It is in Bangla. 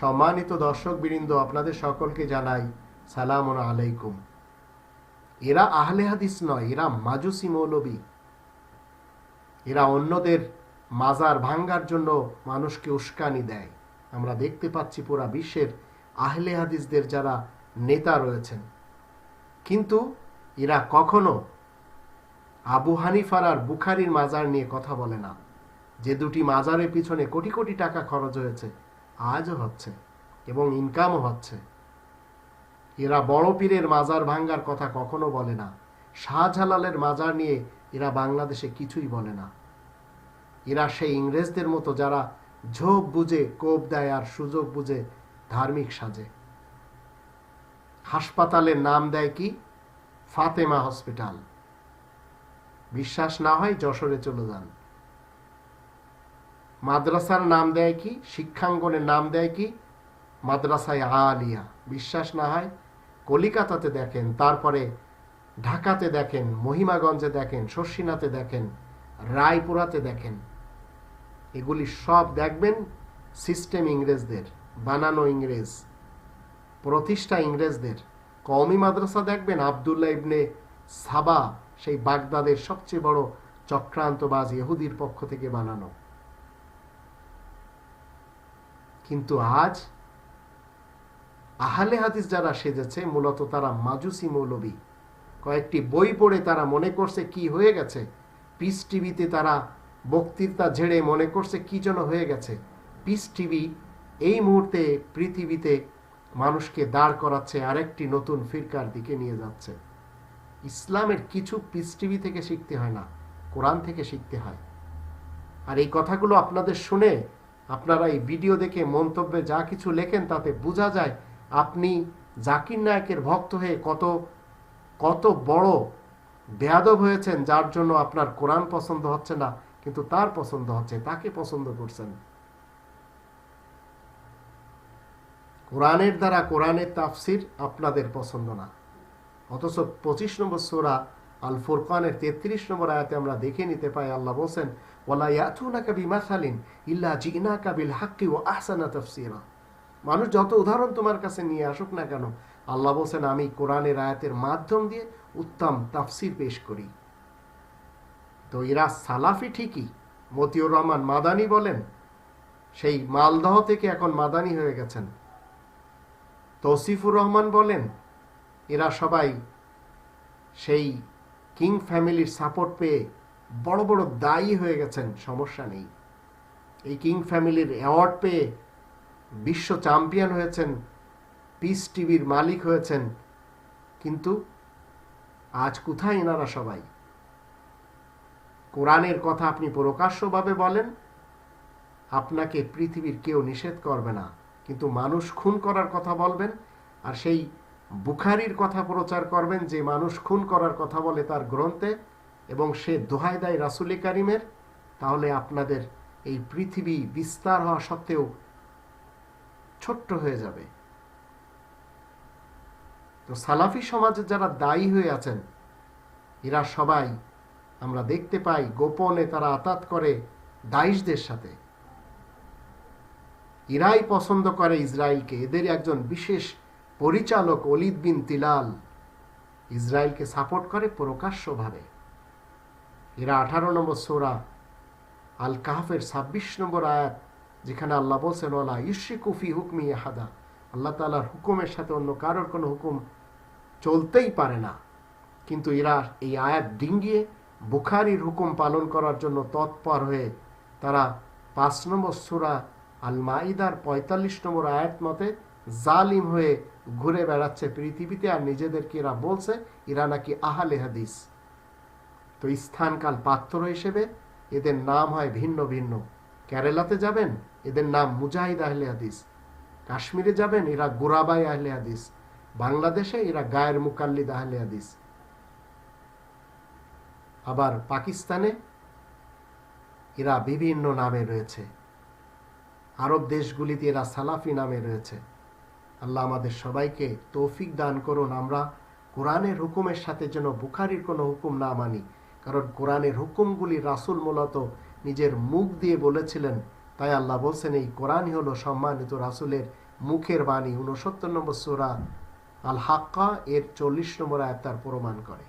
সম্মানিত দর্শক বৃন্দ আপনাদের সকলকে জানাই সালাম আলাইকুম। এরা আহলে হাদিস নয়, এরা মাজুসি মৌলবী। এরা অন্যদের মাজার ভাঙ্গার জন্য মানুষকে উস্কানি দেয়। আমরা দেখতে পাচ্ছি পুরা বিশ্বের আহলে হাদিসদের যারা নেতা রয়েছেন। কিন্তু এরা কখনো আবু হানিফার আর বুখারির মাজার নিয়ে কথা বলে না। যে দুটি মাজারের পিছনে কোটি কোটি টাকা খরচ হয়েছে, আজও হচ্ছে এবং ইনকামও হচ্ছে। এরা বড় পীরের মাজার ভাঙ্গার কথা কখনো বলে না। শাহজালালের মাজার নিয়ে এরা বাংলাদেশে কিছুই বলে না। এরা সেই ইংরেজদের মতো যারা ঝোপ বুঝে, কোপ দেয় আর সুযোগ বুঝে ধার্মিক সাজে। হাসপাতালের নাম দেয় কি? ফাতেমা হসপিটাল। বিশ্বাস না হয় যশোরে চলে যান। মাদ্রাসার নাম দেয় কি? শিক্ষাঙ্গনের নাম দেয় কি? মাদ্রাসায় আলিয়া। বিশ্বাস না হয় কলিকাতাতে দেখেন, তারপরে ঢাকাতে দেখেন, মহিমাগঞ্জে দেখেন, শর্ষিনাতে দেখেন, রায়পুরাতে দেখেন। এগুলি সব দেখবেন সিস্টেম ইংরেজদের, বানানো ইংরেজ, প্রতিষ্ঠা ইংরেজদের। কওমি মাদ্রাসা দেখবেন, আবদুল্লাহ ইবনে সাবা, সেই বাগদাদের সবচেয়ে বড় চক্রান্তবাজ ইহুদির পক্ষ থেকে বানানো। কিন্তু আজ আহলে হাদিস যারা সেজেছে, মূলত তারা মাজুসি মৌলবী। কয়েকটি বই পড়ে তারা মনে করছে কি হয়ে গেছে। পিস টিভিতে তারা বক্তৃতা ঝেড়ে মনে করছে কি যেন হয়ে গেছে। পিস টিভি এই মুহূর্তে পৃথিবীতে মানুষকে দাঁড় করাচ্ছে, আরেকটি নতুন ফিরকার দিকে নিয়ে যাচ্ছে। ইসলামের কিছু পিস টিভি থেকে শিখতে হয় না, কোরআন থেকে শিখতে হয়। আর এই কথাগুলো আপনাদের শুনে আপনারা এই ভিডিও দেখে মন্তব্যে যা কিছু লেখেন তাতে বোঝা যায় আপনি জাকির নায়কের ভক্ত হয়ে কত কত বড় বেয়াদব হয়েছেন, যার জন্য আপনার কোরআন পছন্দ হচ্ছে না, কিন্তু তার পছন্দ হচ্ছে, তাকে পছন্দ করছেন। কোরআনের দ্বারা কোরআনের তাফসির আপনাদের পছন্দ না। অথচ পঁচিশ নম্বর সোরা আল ফুরকানের তেত্রিশ নম্বর আয়াতে আমরা দেখে নিতে পাই, আল্লাহ বলছেন মানুষ যত উদাহরণ তোমার কাছে নিয়ে আসুক না কেন, আল্লাহ বলছেন, আমি কোরআনের আয়াতের মাধ্যম দিয়ে উত্তম তাফসির পেশ করি। তো এরা সালাফি ঠিকই, মতিউর রহমান মাদানি বলেন, সেই মালদহ থেকে এখন মাদানি হয়ে গেছেন। তৌসিফুর রহমান বলেন, এরা সবাই সেই কিং ফ্যামিলির সাপোর্ট পেয়ে বড় বড় দায়ী হয়ে গেছেন, সমস্যা নেই। এই কিং ফ্যামিলির অ্যাওয়ার্ড পেয়ে বিশ্ব চ্যাম্পিয়ন হয়েছেন, পিস টিভির মালিক হয়েছেন। কিন্তু আজ কোথায় এনারা সবাই? কোরআনের কথা আপনি প্রকাশ্যভাবে বলেন, আপনাকে পৃথিবীর কেউ নিষেধ করবে না। কিন্তু মানুষ খুন করার কথা বলবেন, আর সেই বুখারির কথা প্রচার করবেন, যে মানুষ খুন করার কথা বলে তার গ্রন্থে এবং সে দোহাই দেয় রাসুলি কারিমের, তাহলে আপনাদের এই পৃথিবী বিস্তার হওয়া সত্ত্বেও ছোট্ট হয়ে যাবে। তো সালাফি সমাজে যারা দায়ী হয়ে আছেন, এরা সবাই আমরা দেখতে পাই গোপনে তারা আতাত করে দাইশদের সাথে। ইরাই পছন্দ করে ইসরায়েলকে এদের একজন বিশেষ পরিচালক অলিদ বিন তিলাল ইসরায়েলকে সাপোর্ট করে প্রকাশ্যভাবে। এরা আঠারো নম্বর সোরা আল কাহাফের ছাব্বিশ নম্বর আয়াত, যেখানে আল্লাহ বলছেন ওলা ইস্যি কুফি হুকমি হাদা আল্লাহ তালার হুকুমের সাথে অন্য কারোর কোনো হুকুম চলতেই পারে না। কিন্তু এরা এই আয়াত ডিঙ্গিয়ে বুখারির হুকুম পালন করার জন্য তৎপর হয়ে তারা পাঁচ নম্বর সুরা আল মাইদার পঁয়তাল্লিশ নম্বর আয়াত মতে জালিম হয়ে ঘুরে বেড়াচ্ছে। পৃথিবীতে আর নিজেদেরকে এরা বলছে, এরা নাকি আহালে হাদিস। তো স্থানকাল পাত্র হিসেবে এদের নাম হয় ভিন্ন ভিন্ন। কেরালাতে যাবেন, এদের নাম মুজাহিদ আহলে হাদিস। কাশ্মীরে যাবেন, এরা গোরাবাই আহলে হাদিস। বাংলাদেশে এরা গায়ের মুকাল্লিদ আহলে হাদিস। আবার পাকিস্তানে এরা বিভিন্ন নামে রয়েছে। আরব দেশগুলিতে এরা সালাফি নামে রয়েছে। আল্লাহ আমাদের সবাইকে তৌফিক দান করুন, আমরা কোরআনের হুকুমের সাথে যেন বুখারির কোনো হুকুম না মানি। কারণ কোরআনের হুকুমগুলি রাসুল মূলত নিজের মুখ দিয়ে বলেছিলেন। তাই আল্লাহ বলছেন, এই কোরআনই হলো সম্মানিত রাসুলের মুখের বাণী। উনসত্তর নম্বর সোরা আল হাক্কা এর চল্লিশ নম্বর আয়াত তার প্রমাণ করে।